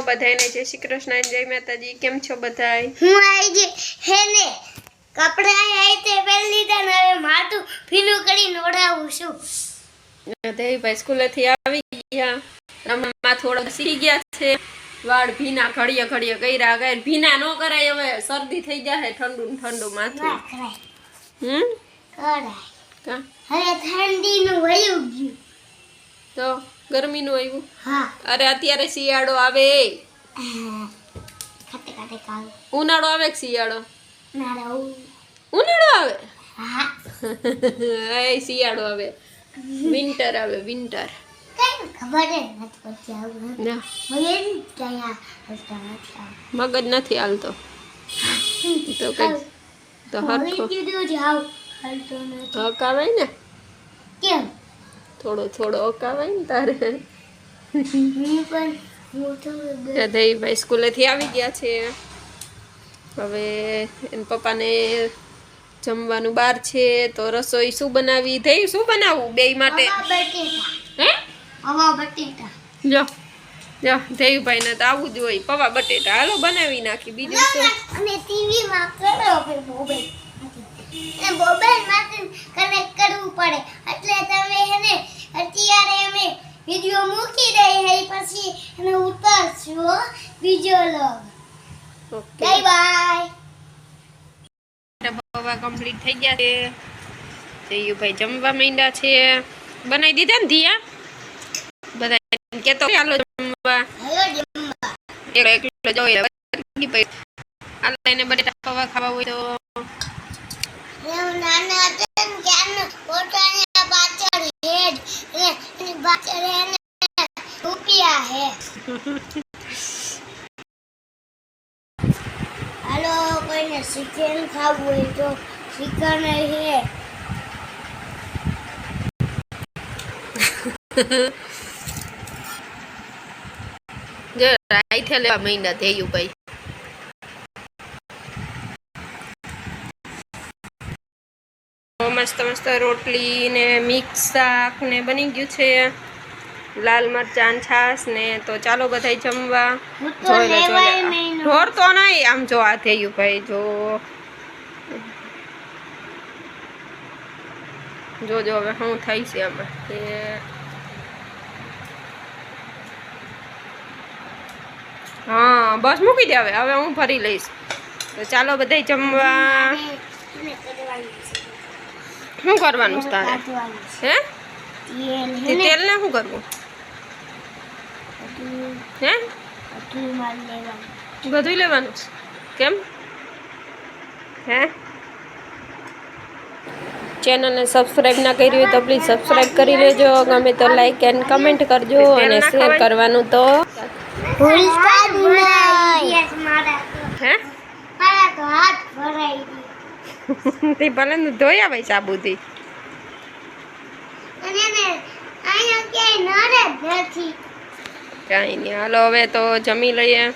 બધાને જય શ્રી કૃષ્ણ જય માતાજી. કેમ છો બધા હું આવી હે ને કપડા આવી તે પહેરી લીધા ને હવે માથું ભીનું કરી નોડાવું છું. દેવીભાઈ સ્કૂલેથી આવી ગયા. રમણમાં થોડોક સી ગયા છે. વાળ ભીના ઘડીએ ઘડીએ કર્યા ગયા. ભીના ન કરાય હવે શરદી થઈ જાય ઠંડુ ઠંડુ માથું. હમ? કરાય. હવે ઠંડીનું વયું ગયું. તો ગરમીનું આવ્યું. હા. અરે અત્યારે શિયાળો આવે. ઉનાળો આવે કે શિયાળો? ઉનાળો આવે. હા. શિયાળો આવે. વિન્ટર આવે વિન્ટર. આવું. મગજ નથી હાલતો. તો કઈ તો હરખો. નથી. હકાવાય ને? કેમ? થોડો થોડો અકાવાય ને તારે. દહીભાઈ સ્કૂલેથી આવી ગયા છે. હવે એના પપ્પાને જમવાનું બહાર છે તો રસોઈ શું બનાવી? થઈ શું બનાવવું બે માટે? જો જો દેવીભાઈને તો આવું જ હોય. પવા બટેટા. હાલો બનાવી નાખી બીજું શું? અને ટીવી માં કરો મોબાઈલ મોબાઈલમાંથી. કનેક્ટ કરવું પડે. એટલે તમે એને વિડિયો મૂકી દઈ હે પછી એને ઉતારશું બીજો log okay. Bye bye. પવા complete થઈ ગયા છે. જયુભાઈ જમવા માંડ્યા છે. બનાવી દીધા ને ધીયા બધા કેતો ચાલો જમવા. એકલો એકલો જોઈએ હાલો એને બટેટા પવા ખાવા હોય તો. હે હાલો કોઈને ચિકન ખાવું હોય તો ચિકન હે જો રાઈથે લેવા મહિના થયું ભાઈ મસ્ત મસ્ત રોટલી ને મિક્સ શાક ને બની ગયું છે. લાલ મરચાં છાસ ને તો ચાલો બધા જમવા. જોઈ લે જોઈ નહીં. ઢોર તો નહીં. આમ જો આ થયું ભાઈ જો. જોજો હવે શું થાય છે આમાં. કે હા બસ મૂકી દે હવે. હવે હું ફરી લઈશ. તો ચાલો બધાય જમવા. શું કરવાનું તારે? હે તેલ ને, શું કરવું? બધું- હે? બધું લેવાનું. છે. કેમ? હે? ચેનલને સબસ્ક્રાઈબ ના કરી હોય તો પ્લીઝ સબસ્ક્રાઈબ કરી લેજો. ગમે તો લાઈક એન્ડ કમેન્ટ કરજો અને શેર કરવાનું તો ભૂલતા જ નહીં. મારા તો- હે? તો હાથ ભરાઈ ગયો. તે ભલે ને ધોઈ આવે સાબુથી અને અહીંયા ક્યાંય નડે નથી. કાંઈ નહીં. હાલો હવે તો જમી લઈએ.